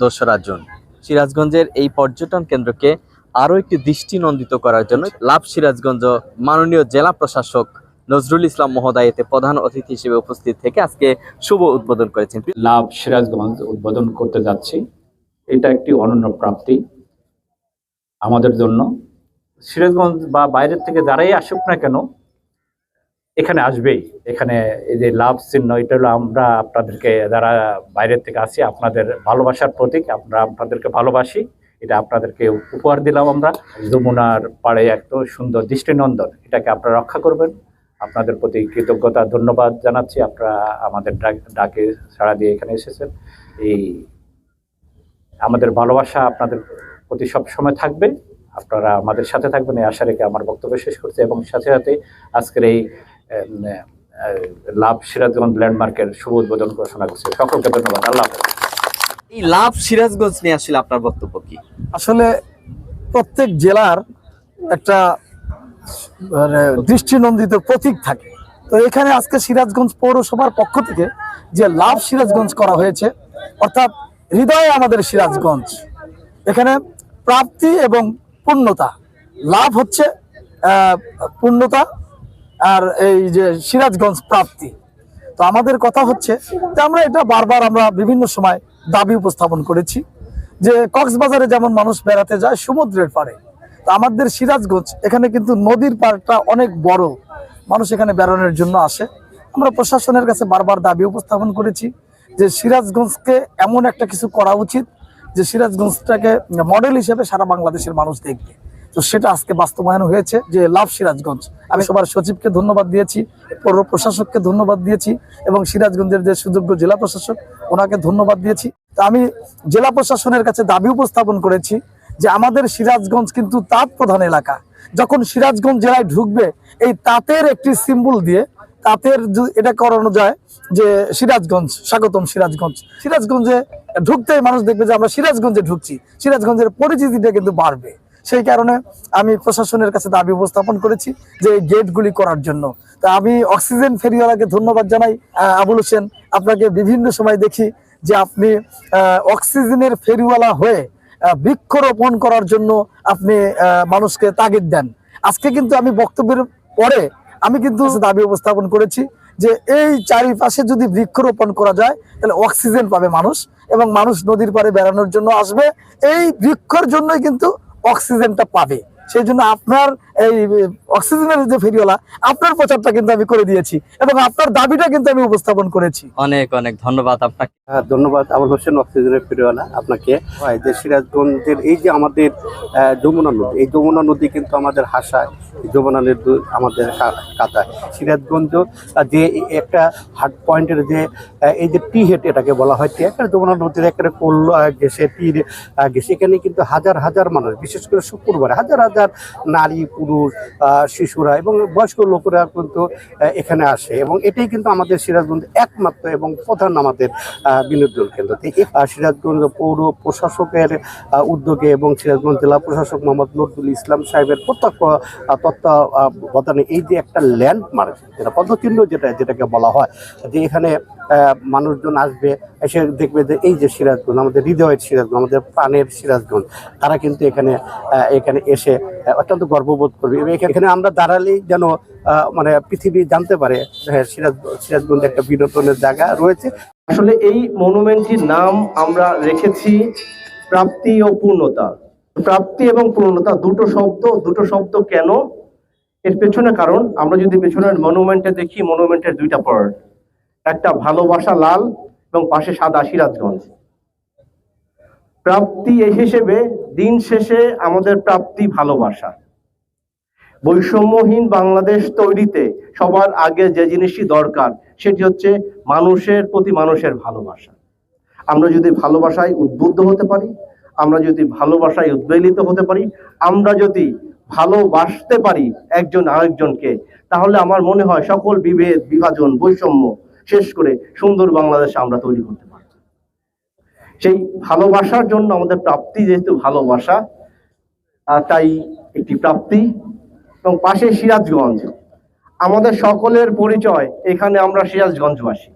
দোসরা জুন সিরাজগঞ্জের এই পর্যটন কেন্দ্রকে আরও একটি দৃষ্টিনন্দিত করার জন্য লাভ সিরাজগঞ্জ মাননীয় জেলা প্রশাসক নজরুল ইসলাম মহোদয় এতে প্রধান অতিথি হিসেবে উপস্থিত থেকে আজকে শুভ উদ্বোধন করেছেন। লাভ সিরাজগঞ্জ উদ্বোধন করতে যাচ্ছি। এটা একটি অনন্য প্রাপ্তি আমাদের জন্য। সিরাজগঞ্জ বা বাইরের থেকে যারাই আসুক না কেন এখানে আসবেই। এখানে এই যে লাভ চিহ্ন, এটা হলো আমরা আপনাদেরকে, যারা বাইরের থেকে আসি, আপনাদের ভালোবাসার প্রতীক, আমরা আপনাদেরকে ভালোবাসি। এটা আপনাদেরকে উপহার দিলাম আমরা। যমুনার পাড়ে এত সুন্দর দৃষ্টিনন্দন, এটাকে আপনারা রক্ষা করবেন। আপনাদের প্রতি কৃতজ্ঞতা, ধন্যবাদ জানাচ্ছি। আপনারা আমাদের ডাক- সাড়া দিয়ে এখানে এসেছেন। এই আমাদের ভালোবাসা আপনাদের প্রতি সব সময় থাকবে। আপনারা আমাদের সাথে থাকবেন, এই আশা রেখে আমার বক্তব্য শেষ করছি। এবং সাথে সাথে আজকের এই লাভ সিরাজগঞ্জ ল্যান্ডমার্কের শুভ উদ্বোধন ঘোষণা করছে। সকলকে ধন্যবাদ। আল্লাহ এই লাভ সিরাজগঞ্জ নিয়ে আসলে আপনার বক্তব্য কি? আসলে প্রত্যেক জেলার একটা মানে দৃষ্টিনন্দিত প্রতীক থাকে। তো এখানে আজকে সিরাজগঞ্জ পৌরসভার পক্ষ থেকে যে লাভ সিরাজগঞ্জ করা হয়েছে অর্থাৎ হৃদয়ে আমাদের সিরাজগঞ্জ এখানে প্রাপ্তি এবং পূর্ণতা। লাভ হচ্ছে পূর্ণতা আর এই যে সিরাজগঞ্জ প্রাপ্তি। তো আমাদের কথা হচ্ছে যে আমরা এটা বারবার আমরা বিভিন্ন সময় দাবি উপস্থাপন করেছি যে কক্সবাজারে যেমন মানুষ বেড়াতে যায়, সমুদ্রের পাড়ে। তো আমাদের সিরাজগঞ্জ এখানে কিন্তু নদীর পাড়টা অনেক বড়। মানুষ এখানে বেড়ানোর জন্য আসে। আমরা প্রশাসনের কাছে বারবার দাবি উপস্থাপন করেছি যে সিরাজগঞ্জকে এমন একটা কিছু করা উচিত যে সিরাজগঞ্জটাকে মডেল হিসেবে সারা বাংলাদেশের মানুষ দেখবে। তো সেটা আজকে বাস্তবায়ন হয়েছে যে লাভ সিরাজগঞ্জ। আমি সবার সচিবকে ধন্যবাদ দিয়েছি, পৌর প্রশাসককে ধন্যবাদ দিয়েছি এবং সিরাজগঞ্জের যে সুযোগ্য জেলা প্রশাসক, ওনাকে ধন্যবাদ দিয়েছি। আমি জেলা প্রশাসনের কাছে দাবি উপস্থাপন করেছি যে আমাদের সিরাজগঞ্জ কিন্তু তাঁত প্রধান এলাকা। যখন সিরাজগঞ্জ জেলায় ঢুকবে, এই তাঁতের একটি সিম্বল দিয়ে তাঁতের এটা করানো যায় যে সিরাজগঞ্জ, স্বাগতম সিরাজগঞ্জ। সিরাজগঞ্জে ঢুকতেই মানুষ দেখবে যে আমরা সিরাজগঞ্জে ঢুকছি। সিরাজগঞ্জের পরিচিতিটা কিন্তু বাড়বে। সেই কারণে আমি প্রশাসনের কাছে দাবি উপস্থাপন করেছি যে গেটগুলি করার জন্য। তা আমি অক্সিজেন ফেরিওয়ালাকে ধন্যবাদ জানাই আবুল হোসেন। আপনাকে বিভিন্ন সময় দেখি যে আপনি অক্সিজেনের ফেরিওয়ালা হয়ে বৃক্ষরোপণ করার জন্য আপনি মানুষকে তাগিদ দেন। আজকে কিন্তু আমি বক্তব্যের পরে আমি কিন্তু দাবি উপস্থাপন করেছি যে এই চারিপাশে যদি বৃক্ষরোপণ করা যায়, তাহলে অক্সিজেন পাবে মানুষ এবং মানুষ নদীর পারে বেড়ানোর জন্য আসবে। এই বৃক্ষর জন্যই কিন্তু অক্সিজেনটা পাবে। সেই জন্য আপনার এই অক্সিজেনের যে ফেরিওয়ালা আপনার প্রচারটা কিন্তু আমি করে দিয়েছি এবং আপনার দাবিটা কিন্তু আমি উপস্থাপন করেছি। অনেক অনেক ধন্যবাদ আপনাকে। হ্যাঁ, ধন্যবাদ। আবুল হোসেন অক্সিজেনের ফিরিওয়ালা আপনাকে। হয় যে সিরাজগঞ্জের এই যে আমাদের যমুনা নদী এই যমুনা নদী কিন্তু আমাদের হাসায় যমুনা নদী আমাদের কাতায়। সিরাজগঞ্জ যে একটা হার্ড পয়েন্টের যে এই যে টি হেড এটাকে বলা হয় টি একটা যমুনা নদীর একটা কোল গেছে টি গেছে এখানে কিন্তু হাজার হাজার মানুষ বিশেষ করে শুক্রবার হাজার হাজার নারী পুরুষ আহ, শিশুরা এবং বয়স্ক লোকেরা কিন্তু এখানে আসে এবং এটাই কিন্তু আমাদের সিরাজগঞ্জ একমাত্র এবং প্রধান আমাদের বিনোদন কেন্দ্র। সিরাজগঞ্জ পৌর প্রশাসকের উদ্যোগে এবং সিরাজগঞ্জ জেলা প্রশাসক মোহাম্মদ নজরুল ইসলাম সাহেবের প্রত্যক্ষ তত্ত্বাবধানে এই যে একটা ল্যান্ডমার্ক যেটা পদচিহ্ন যেটা যেটাকে বলা হয় যে এখানে মানুষজন আসবে, এসে দেখবে যে এই যে সিরাজগঞ্জ, আমাদের হৃদয়ের সিরাজগঞ্জ, আমাদের প্রাণের সিরাজগঞ্জ, তারা কিন্তু এখানে এখানে এসে অত্যন্ত গর্ববোধ করবে। এবং এখানে আমরা দাঁড়ালেই যেন মানে পৃথিবী জানতে পারে হ্যাঁ সিরাজ সিরাজগঞ্জ একটা বিনোদনের জায়গা রয়েছে। আসলে এই মনুমেন্টটির নাম আমরা রেখেছি প্রাপ্তি ও পূর্ণতা। প্রাপ্তি এবং পূর্ণতা দুটো শব্দ দুটো শব্দ কেন? এর পেছনে কারণ, আমরা যদি পেছনের মনুমেন্টে দেখি, মনুমেন্টের দুইটা পার্ট একটা ভালোবাসা লাল এবং পাশে সাদা সিরাজগঞ্জ। প্রাপ্তি হিসেবে দিন শেষে আমাদের প্রাপ্তি ভালোবাসা। বৈষম্যহীন বাংলাদেশ তৈরিতে সবার আগে যে জিনিসটি দরকার, সেটি হচ্ছে মানুষের প্রতি মানুষের ভালোবাসা। আমরা যদি ভালোবাসায় উদ্বুদ্ধ হতে পারি, আমরা যদি ভালোবাসায় উদ্বেলিত হতে পারি, আমরা যদি ভালোবাসতে পারি একজন আরেকজনকে, তাহলে আমার মনে হয় সকল বিভেদ, বিভাজন, বৈষম্য শেষ করে সুন্দর বাংলাদেশ আমরা তৈরি করতে পারি সেই ভালোবাসার জন্য আমাদের প্রাপ্তি যেহেতু ভালোবাসা তাই একটি প্রাপ্তি। এবং পাশে সিরাজগঞ্জ। আমাদের সকলের পরিচয় এখানে আমরা সিরাজগঞ্জবাসী।